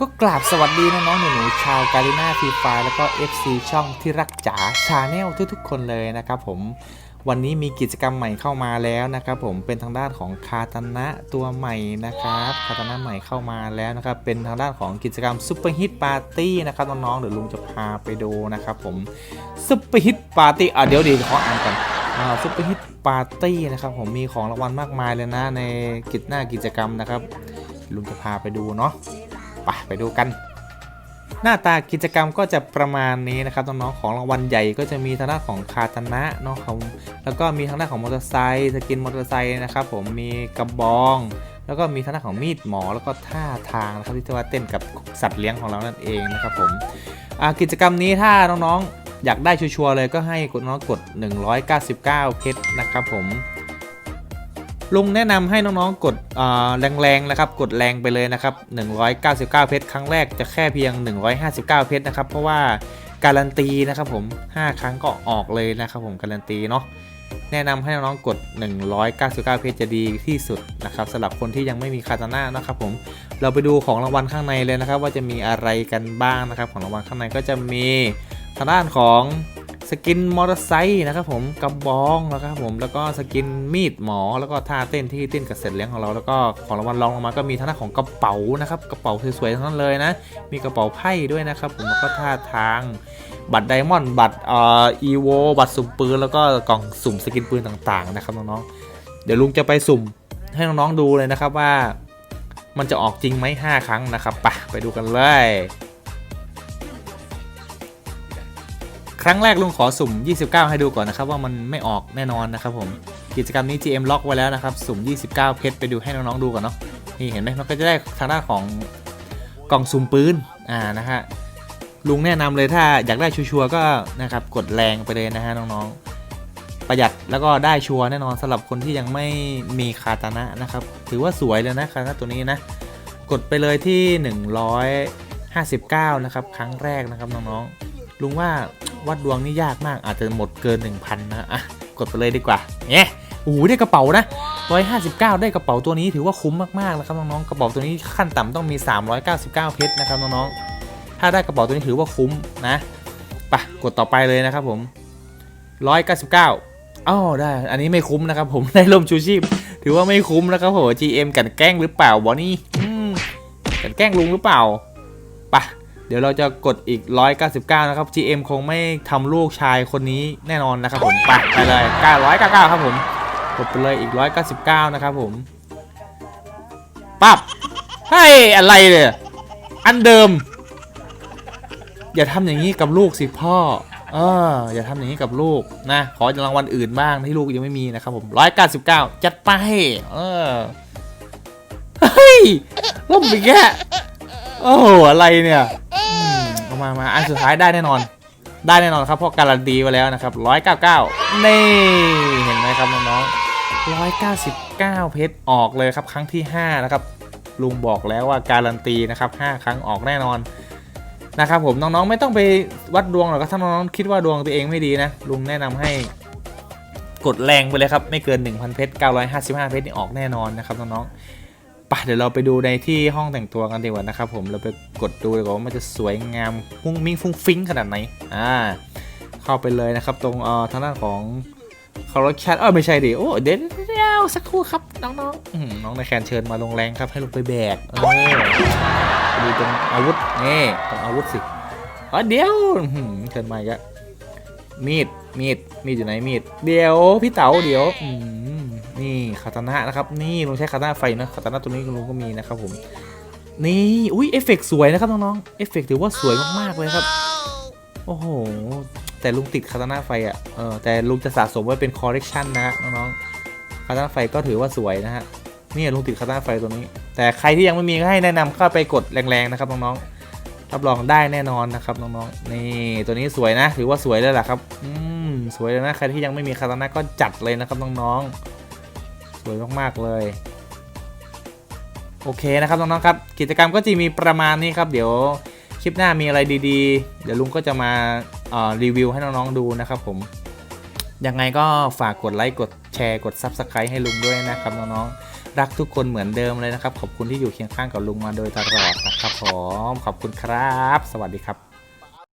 ก็กราบสวัสดีน้องๆหนูๆชาวการีนาฟรีไฟแล้วก็ FC ช่องที่รักจ๋าชาแนลทุกๆ คนเลยนะครับผมวันนี้มีกิจกรรมใหม่เข้ามาแล้วนะครับผมเป็นทางด้านของคาตนะตัวใหม่นะครับคาตนะใหม่เข้ามาแล้วนะครับเป็นทางด้านของกิจกรรมซุปเปอร์ฮิตปาร์ตี้นะครับน้องๆเดี๋ยวลุงจะพาไปดูนะครับผมซุปเปอร์ฮิตปาร์ตี้อะเดี๋ยวดีขออ่านก่อนอ่าซุปเปอร์ฮิตปาร์ตี้นะครับผมมีของรางวัลมากมายเลยนะในกิจหน้ากิจกรรมนะครับลุงจะพาไปดูเนาะ ไปไปดูกัน หน้าตากิจกรรมก็จะประมาณนี้นะครับน้องๆของรางวัลใหญ่ก็จะมีทางด้านของคาตนะเนาะครับแล้วก็มีทางด้านของมอเตอร์ไซค์สกินมอเตอร์ไซค์นะครับผมมีกระบองแล้วก็มีทางด้านของมีดหมอแล้วก็ท่าทางนะครับที่จะว่าเต้นกับสัตว์เลี้ยงของเรานั่นเองนะครับผมกิจกรรมนี้ถ้าน้องๆอยากได้ชัวร์เลยก็ให้กดน้องกด 199 เพชรนะครับผม ลุงแนะนำให้น้องๆกดแรงๆนะครับกดแรงไปเลยนะครับ199 เพชรครั้งแรกจะแค่เพียง 159 เพชรนะครับ เพราะว่าการันตีนะครับผม 5 ครั้งก็ออกเลยนะครับผมการันตีเนาะแนะนำให้น้องๆกด 199 เพชรจะดีที่สุดนะครับสำหรับคนที่ยังไม่มีคาตาน่านะครับผมเราไปดูของรางวัลข้างในเลยนะครับ ว่าจะมีอะไรกันบ้างนะครับ ของรางวัลข้างในก็จะมีทางด้านของ สกินมอเตอร์ไซค์นะครับผมกระบองนะครับผมแล้วก็สกินมีดหมอแล้วก็ท่าเต้นที่เต้นกับเสร็จเลี้ยงของเราแล้วก็ของรางวัลรองลงมาก็มีทางด้านของกระเป๋านะครับกระเป๋าสวยๆทั้งนั้นเลยนะ มีกระเป๋าไพ่ด้วยนะครับผมแล้วก็ท่าทางบัตรไดมอนด์บัตรเอ่ออีโวบัตรสุ่มปืนแล้วก็กล่องสุ่มสกินปืนต่างๆนะครับน้องๆเดี๋ยวลุงจะไปสุ่มให้น้องๆดูเลยนะครับว่า มันจะออกจริงไหม5ครั้งนะครับไปไปดูกันเลย รั้งแรกลุงขอสุ่ม 29 ให้ดูก่อนนะครับว่ามันไม่ออกแน่นอนนะครับผมกิจกรรมนี้ GM ล็อกไว้แล้วนะครับสุ่ม 29 เพชรไปดูให้น้องๆดูก่อนเนาะนี่เห็นไหมมันก็จะได้ทางด้านของกล่องสุ่มปืนอ่านะฮะลุงแนะนำเลยถ้าอยากได้ชัวร์ก็นะครับกดแรงไปเลยนะฮะน้องๆ ประหยัดแล้วก็ได้ชัวร์แน่นอนสำหรับคนที่ยังไม่มีคาตานะนะครับถือว่าสวยเลยนะคาตานะตัวนี้นะกดไปเลยที่ 159 นะครับครั้งแรกนะครับน้องๆลุงว่า วัดดวงนี่ยากมากอาจจะหมดเกิน 1,000 นะอะกดไปเลยดีกว่าเนี่ยโอ้โหได้กระเป๋านะ 159 ได้กระเป๋าตัวนี้ถือว่าคุ้มมากๆนะครับน้องๆกระเป๋าตัวนี้ขั้นต่ำต้องมี 399 เพชรนะครับน้องๆถ้าได้กระเป๋าตัวนี้ถือว่าคุ้มนะไปะกดต่อไปเลยนะครับผม 199อ้าวได้ อันนี้ไม่คุ้มนะครับผมได้ร่มชูชีพ ถือว่าไม่คุ้มนะครับผม GM กันแกล้งหรือเปล่าบอนี่กันแกล้งลุงหรือเปล่า เดี๋ยวเราจะกดอีก 199 นะครับ GM คงไม่ทำลูกชายคนนี้แน่นอนนะครับผมไปไปเลย 999 ครับผม กดไปเลยอีก 199 นะครับผมปั๊บเฮ้ยอะไรเนี่ยอันเดิม อย่าทำอย่างนี้กับลูกสิพ่อเอออย่าทำอย่างนี้กับลูกนะ ขอรางวัลอื่นบ้างที่ลูกยังไม่มีนะครับผม 199 จัดไป เออเฮ้ยล่มไปแกโอ้โหอะไรเนี่ย มามาอันสุดท้ายได้แน่นอน ได้แน่นอนครับเพราะการันตีไว้แล้วนะครับ199นี่เห็นไหมครับน้องๆ199เพชรออกเลยครับครั้งที่5นะครับลุงบอกแล้วว่าการันตีนะครับ5ครั้งออกแน่นอนนะครับผมน้องๆไม่ต้องไปวัดดวงหรอกถ้าน้องๆคิดว่าดวงตัวเองไม่ดีนะลุงแนะนำให้กดแรงไปเลยครับ ไม่เกิน 1,000 เพชร 955 เพชรนี่ออกแน่นอนนะครับน้องๆ ไปเดี๋ยวเราไปดูในที่ห้องแต่งตัวกันดีกว่านะครับผมเราไปกดดูดีกว่าว่ามันจะสวยงามมุ้งมิ้งฟุ้งฟิ้งขนาดไหนอ่าเข้าไปเลยนะครับ ตรงเอ่อทางด้านของคอร์รัปชันเออไม่ใช่ดิโอ้เดี๋ยวเดี๋ยวสักครู่ครับน้องๆอืมน้องในแคนเชิญมาลงแรงครับให้ลงไปแบกเออดูตรงอาวุธนี่ตรงอาวุธสิอ๋อเดี๋ยวเชิญมาอีกแล้วมีดมีดมีดอยู่ไหนมีดเดี๋ยวพี่เต๋าเดี๋ยวอืม นี่คาตานะนะครับ นี่ลุงใช้คาตานะไฟนะคาตานะตัวนี้ลุงก็มีนะครับผม นี่อุ้ยเอฟเฟกต์สวยนะครับน้องๆเอฟเฟกต์ถือว่าสวยมากๆเลยครับ โอ้โห แต่ลุงติดคาตานะไฟอะเออแต่ลุงจะสะสมไว้เป็นคอลเลกชันนะฮะน้องๆคาตานะไฟก็ถือว่าสวยนะฮะนี่ลุงติดคาตานะไฟตัวนี้ แต่ใครที่ยังไม่มีก็ให้แนะนำเข้าไปกดแรงๆนะครับน้องๆรับรองได้แน่นอนนะครับน้องๆนี่ตัวนี้สวยนะ ถือว่าสวยเลยแหละครับอืมสวยเลยนะใครที่ยังไม่มีคาตานะก็จัดเลยนะครับน้องๆ วยมากๆเลย โอเคนะครับน้องๆครับ กิจกรรมก็จะมีประมาณนี้ครับ เดี๋ยวคลิปหน้ามีอะไรดีๆ เดี๋ยวลุงก็จะมารีวิวให้น้องๆดูนะครับผม ยังไงก็ฝากกดไลค์กดแชร์กด Subscribe ให้ลุงด้วยนะครับน้องๆ รักทุกคนเหมือนเดิมเลยนะครับ ขอบคุณที่อยู่เคียงข้างกับลุงมาโดยตลอดนะครับผม ขอบคุณครับ สวัสดีครับ